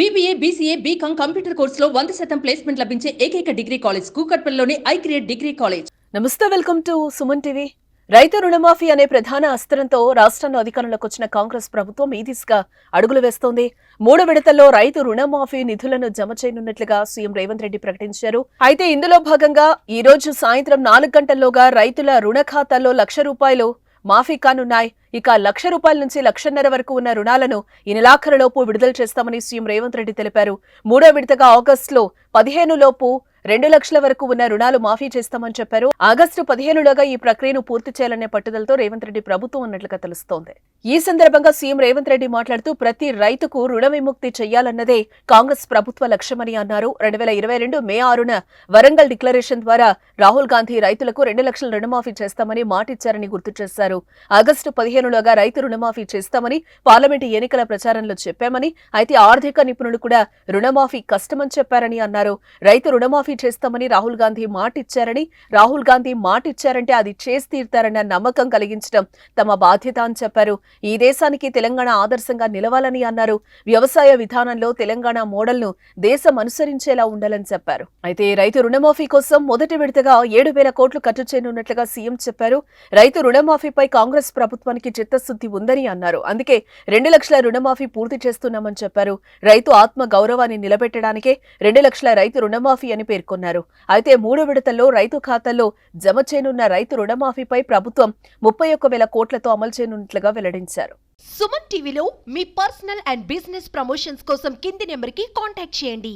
BBA BCA BCom computer కోర్సులో వంద శాతం ప్లేస్మెంట్ లభించే ఏకైక డిగ్రీ కాలేజ్ కూకట్పల్లిలోని ఐ క్రియేట్ డిగ్రీ కాలేజ్ నమస్తే వెల్కమ్ టు సుమన్ టీవీ. రైతు రుణమాఫీ అనే ప్రధాన అస్త్రంతో రాష్ట్రంలో అధికారంలోకి వచ్చిన కాంగ్రెస్ ప్రభుత్వం ఈ దిశగా అడుగులు వేస్తోంది. మూడు విడతల్లో రైతు రుణమాఫీ నిధులను జమ చేయనున్నట్లుగా సీఎం రేవంత్ రెడ్డి ప్రకటించారు. అయితే ఇందులో భాగంగా ఈ రోజు సాయంత్రం నాలుగు గంటల్లోగా రైతుల రుణ ఖాతాల్లో లక్ష రూపాయలు మాఫీ కానున్నాయి. ఇక లక్ష రూపాయల నుంచి లక్షన్నర వరకు ఉన్న రుణాలను ఈ నెలాఖరులోపు విడుదల చేస్తామని సీఎం రేవంత్ రెడ్డి తెలిపారు. మూడో విడతగా ఆగస్టులో పదిహేను లోపు రెండు లక్షల వరకు ఉన్న రుణాలు మాఫీ చేస్తామని చెప్పారు. ఆగస్టు పదిహేనులోగా ఈ ప్రక్రియను పూర్తి చేయాలనే పట్టుదలతో రేవంత్ రెడ్డి ప్రభుత్వం ఉన్నట్లుగా తెలుస్తోంది. ఈ సందర్భంగా సీఎం రేవంత్ రెడ్డి మాట్లాడుతూ ప్రతి రైతుకు రుణ విముక్తి చేయాలన్నదే కాంగ్రెస్ ప్రభుత్వ లక్ష్యమని అన్నారు. రెండు వేల ఇరవై రెండు మే ఆరున వరంగల్ డిక్లరేషన్ ద్వారా రాహుల్ గాంధీ రైతులకు రెండు లక్షల రుణమాఫీ చేస్తామని మాటిచ్చారని గుర్తు చేశారు. ఆగస్టు పదిహేనులోగా రైతు రుణమాఫీ చేస్తామని పార్లమెంటు ఎన్నికల ప్రచారంలో చెప్పామని అయితే ఆర్థిక నిపుణులు కూడా రుణమాఫీ కష్టమని చెప్పారని అన్నారు. రైతు రుణమాఫీ చేస్తామని రాహుల్ గాంధీ మాటిచ్చారని రాహుల్ గాంధీ మాటిచ్చారంటే అది చేసి తీరుతారన్న నమ్మకం కలిగించడం తమ బాధ్యత అని చెప్పారు. ఈ దేశానికి తెలంగాణ ఆదర్శంగా నిలవాలని అన్నారు. వ్యవసాయ విధానంలో తెలంగాణ మోడల్ను దేశం అనుసరించేలా ఉండాలని చెప్పారు. అయితే రైతు రుణమాఫీ కోసం మొదటి విడతగా ఏడు వేల కోట్లు ఖర్చు చేయనున్నట్లుగా సీఎం చెప్పారు. రైతు రుణమాఫీపై కాంగ్రెస్ ప్రభుత్వానికి చిత్తశుద్ధి ఉందని అన్నారు. అందుకే రెండు లక్షల రుణమాఫీ పూర్తి చేస్తున్నామని చెప్పారు. రైతు ఆత్మ గౌరవాన్ని నిలబెట్టడానికే రెండు లక్షల రైతు రుణమాఫీ అని పేర్కొన్నారు. అయితే మూడో విడతల్లో రైతు ఖాతాల్లో జమ చేయనున్న రైతు రుణమాఫీపై ప్రభుత్వం ముప్పై ఒక్క వేల కోట్లతో అమలు చేయనున్నట్లుగా వెల్లడించారు. సుమన్ టీవీలో మీ పర్సనల్ అండ్ బిజినెస్ ప్రమోషన్స్ కోసం కింది నెంబర్కి కాంటాక్ట్ చేయండి.